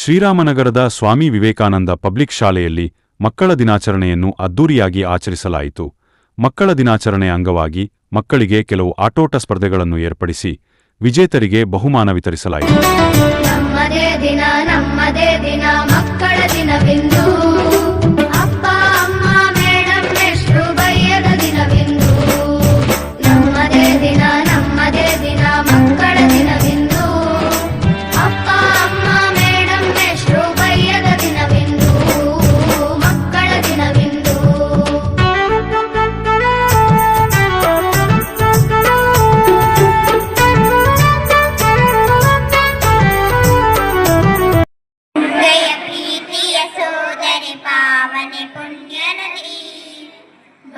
ಶ್ರೀರಾಮನಗರದ Swami Vivekananda public ಶಾಲೆಯಲ್ಲಿ ಮಕ್ಕಳ ದಿನಾಚರಣೆಯನ್ನು ಅದ್ದೂರಿಯಾಗಿ ಆಚರಿಸಲಾಯಿತು. ಮಕ್ಕಳ ದಿನಾಚರಣೆ ಅಂಗವಾಗಿ ಮಕ್ಕಳಿಗೆ ಕೆಲವು ಆಟೋಟ ಸ್ಪರ್ಧೆಗಳನ್ನು ಏರ್ಪಡಿಸಿ ವಿಜೇತರಿಗೆ ಬಹುಮಾನ ವಿತರಿಸಲಾಯಿತು.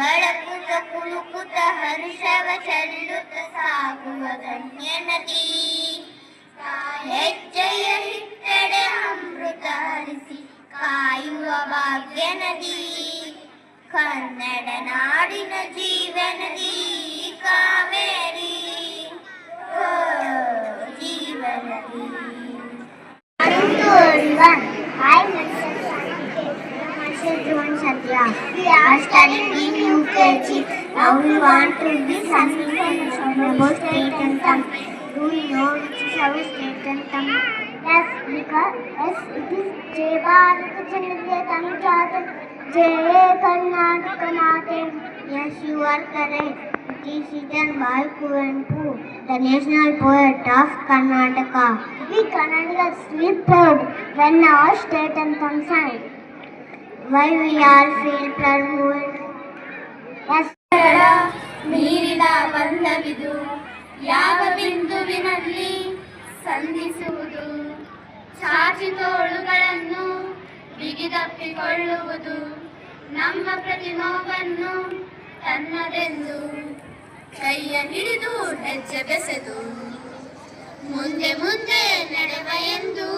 ಬಳಕುತ ಕುಲುಕುತ ಹರ್ಷವ ಚೆಲ್ಲುತ್ತ ಸಾಗುವ ಗಣ್ಯ ನದಿ ಹೆಜ್ಜೆಯ ಹಿತ್ತಡೆ ಅಮೃತ ಹರಿಸಿ ಕಾಯುವ ಭಾಗ್ಯ ನದಿ ಕನ್ನಡ ನಾಡಿನ ಜೀವನದಿ Kaveri we want to be some information about state anthem. Do you know which is our state anthem? Yes, because yes, it is Jai Bharat Janata Tanjata Jai Karnataka Nate. Yes, you are correct. It is written by Kuvenpu, the national poet of Karnataka. We Kannadigas sleep proud when our state anthem sang. Why we all feel proud movement. Yes. ಮೀರಿದ ಬಂಧವಿದು, ಯಾವ ಬಿಂದುವಿನಲ್ಲಿ ಸಂಧಿಸುವುದು ಚಾಚಿ ತೋಳುಗಳನ್ನು ಬಿಗಿದಪ್ಪಿಕೊಳ್ಳುವುದು, ನಮ್ಮ ಪ್ರತಿ ನೋವನ್ನು ತನ್ನದೆಂದು ಕೈಯ ಹಿಡಿದು ಹೆಜ್ಜೆ ಬೆಸೆದು, ಮುಂದೆ ಮುಂದೆ ನಡೆವ ಎಂದು